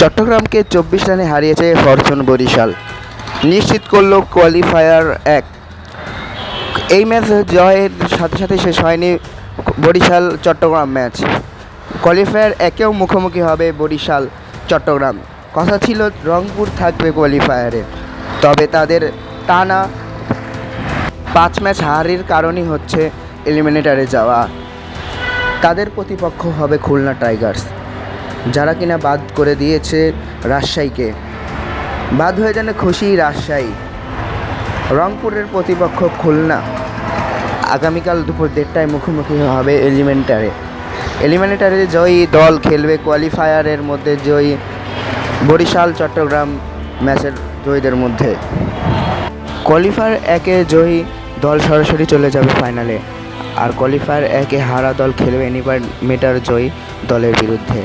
চট্টগ্রামকে চব্বিশ রানে হারিয়েছে ফরচুন বরিশাল। নিশ্চিত করল কোয়ালিফায়ার এক। এই ম্যাচ জয়ের সাথে সাথে শেষ হয়নি বরিশাল চট্টগ্রাম ম্যাচ। কোয়ালিফায়ার একেও মুখোমুখি হবে বরিশাল চট্টগ্রাম। কথা ছিল রংপুর থাকবে কোয়ালিফায়ারে তবে তাদের টানা পাঁচ ম্যাচ হারের কারণই হচ্ছে এলিমিনেটারে যাওয়া। তাদের প্রতিপক্ষ হবে খুলনা টাইগার্স। যারা কিনা বাদ করে দিয়েছে রাজশাহীকে। বাদ হয়ে যেন খুশি রাজশাহী। রংপুরের প্রতিপক্ষ খুলনা। আগামীকাল দুপুর দেড়টায় মুখোমুখি হবে এলিমেন্টারে। এলিমিনেটারে জয়ী দল খেলবে কোয়ালিফায়ারের মধ্যে জয়ী বরিশাল, চট্টগ্রাম ম্যাচের জয়ীদের মধ্যে। কোয়ালিফায়ার একে জয়ী দল সরাসরি চলে যাবে ফাইনালে। আর কোয়ালিফায়ার একে হারা দল খেলবে এনিবার মেটার জয়ী দলের বিরুদ্ধে।